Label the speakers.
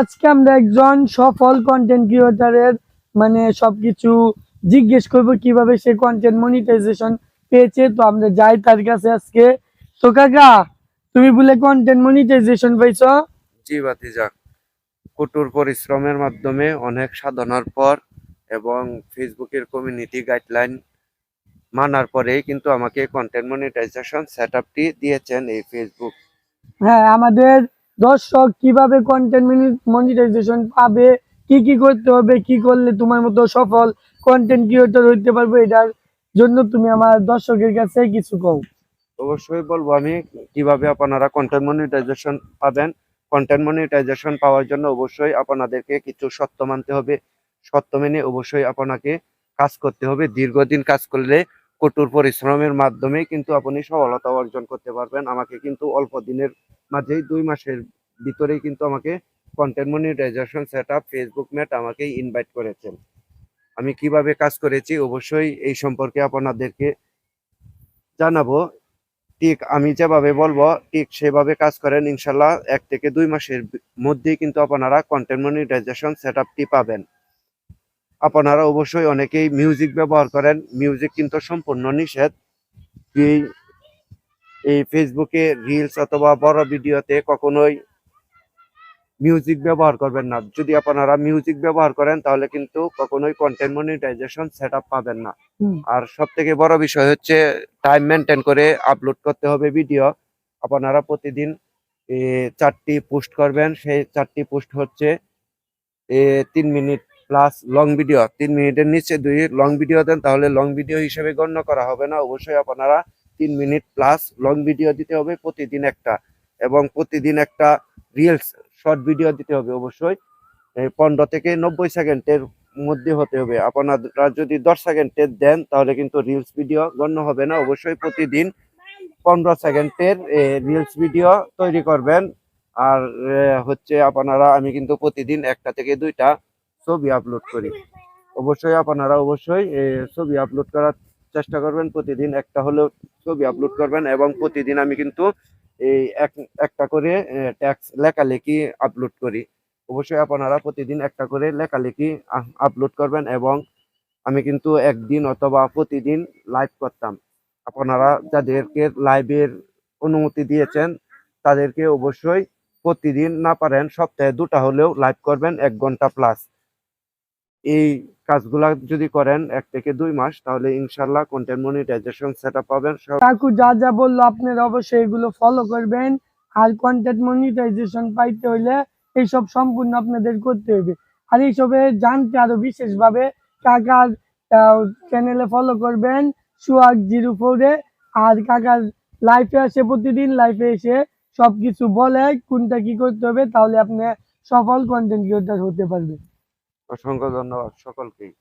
Speaker 1: আজকে আমরা একজন সফল কন্টেন্ট ক্রিয়েটরের মানে সবকিছু জিজ্ঞেস করব কীভাবে সে কন্টেন্ট মনিটাইজেশন পেয়েছে। তো আমরা যাই তার কাছে আজকে। তো কাকা তুমি বলে কন্টেন্ট মনিটাইজেশন পাইছো?
Speaker 2: জি বাতিজা কঠোর পরিশ্রমের মাধ্যমে অনেক সাধনার পর এবং ফেসবুকের কমিউনিটি গাইডলাইন মানার পরেই কিন্তু আমাকে কন্টেন্ট মনিটাইজেশন সেট আপটি দিয়েছেন এই ফেসবুক
Speaker 1: হ্যাঁ আমাদের দর্শক, কীভাবে কন্টেন্ট মনিটাইজেশন পাবে, কি কি করতে হবে, কি করলে তোমার মতো সফল কন্টেন্ট ক্রিয়েটর হইতে পারবে, এটার জন্য তুমি আমার দর্শকের কাছে কিছু কও।
Speaker 2: অবশ্যই বলব আমি, কীভাবে আপনারা কন্টেন্ট মনিটাইজেশন পাবেন? কন্টেন্ট মনিটাইজেশন পাওয়ার জন্য অবশ্যই আপনাদেরকে কিছু সত্য মানতে হবে। সত্য মেনে অবশ্যই আপনাকে কাজ করতে হবে। দীর্ঘদিন কাজ করলে কঠোর পরিশ্রমের মাধ্যমে কিন্তু আপনি সফলতা অর্জন করতে পারবেন। আমাকে কিন্তু অল্প দিনের মাঝেই দুই মাসের ভিতরেই কিন্তু আমাকে content monetization set up Facebook Meta আমাকে ইনভাইট করেছেন। আমি কীভাবে কাজ করেছি অবশ্যই এই সম্পর্কে আপনাদেরকে জানাব। ঠিক আমি যেভাবে বলব, ঠিক সেভাবে কাজ করেন ইনশাল্লাহ এক থেকে দুই মাসের মধ্যেই কিন্তু আপনারা কন্টেন্ট মনিটাইজেশন সেট আপটি পাবেন। আপনারা অবশ্যই অনেকেই মিউজিক ব্যবহার করেন। মিউজিক কিন্তু সম্পূর্ণ নিষেধ। এই এই ফেসবুকে রিলস অথবা বড় ভিডিওতে কখনোই মিউজিক ব্যবহার করবেন না। যদি আপনারা মিউজিক ব্যবহার করেন তাহলে কিন্তু কখনোই কন্টেন্ট মনিটাইজেশন সেট আপ পাবেন না। আর সব থেকে বড় বিষয় হচ্ছে টাইম মেনটেন করে আপলোড করতে হবে ভিডিও আপনারা প্রতিদিন চারটি পোস্ট করবেন। সেই চারটি পোস্ট হচ্ছে এ, তিন মিনিট প্লাস লং ভিডিও তিন মিনিটের নিচে দুই লং ভিডিও দেন তাহলে লং ভিডিও হিসেবে গণ্য করা হবে না। অবশ্যই আপনারা তিন মিনিট প্লাস লং ভিডিও দিতে হবে, প্রতিদিন একটা। এবং প্রতিদিন একটা রিলস শর্ট ভিডিও দিতে হবে অবশ্যই। পনেরো থেকে নব্বই সেকেন্ডের মধ্যে হতে হবে। আপনারা যদি দশ সেকেন্ডের দেন, তাহলে কিন্তু রিলস ভিডিও গণ্য হবে না। অবশ্যই প্রতিদিন পনেরো সেকেন্ডের রিলস ভিডিও তৈরি করবেন। আর হচ্ছে আপনারা, আমি কিন্তু প্রতিদিন একটা থেকে দুইটা ছবি আপলোড করি। অবশ্যই আপনারা অবশ্যই ছবি আপলোড করার চেষ্টা করবেন প্রতিদিন একটা হলেও ছবি আপলোড করবেন এবং প্রতিদিন আমি কিন্তু এই এক, একটা করে ট্যাক্স লেখালেখি আপলোড করি। অবশ্যই আপনারা প্রতিদিন একটা করে লেখালেখি আপলোড করবেন এবং আমি কিন্তু একদিন অথবা প্রতিদিন লাইভ করতাম। আপনারা যাদেরকে লাইভের অনুমতি দিয়েছেন, তাদেরকে অবশ্যই প্রতিদিন না পারেন, সপ্তাহে দুটা হলেও লাইভ করবেন, এক ঘণ্টা প্লাস এই কাজগুলা যদি করেন এক থেকে দুই মাস, তাহলে ইনশাল্লাহ কন্টেন্ট মনিটাইজেশন সেট পাবেন সব।
Speaker 1: কাকু যা যা বলল আপনারা অবশ্যই এগুলো ফলো করবেন। আর কন্টেন্ট মনিটাইজেশন পাইতে হইলে এইসব সম্পূর্ণ আপনাদের করতে হবে। আর এইসবে জানতে আরও বিশেষভাবে কাকার চ্যানেলে ফলো করবেন সুয়াগ জিরো ফোরে। আর কাকার লাইফে আসে প্রতিদিন লাইফে এসে সবকিছু বলে কোনটা কি করতে হবে, তাহলে আপনি সফল কন্টেন্ট ক্রিয়েটর হতে পারবেন।
Speaker 2: অসংখ্য ধন্যবাদ সকলকেই।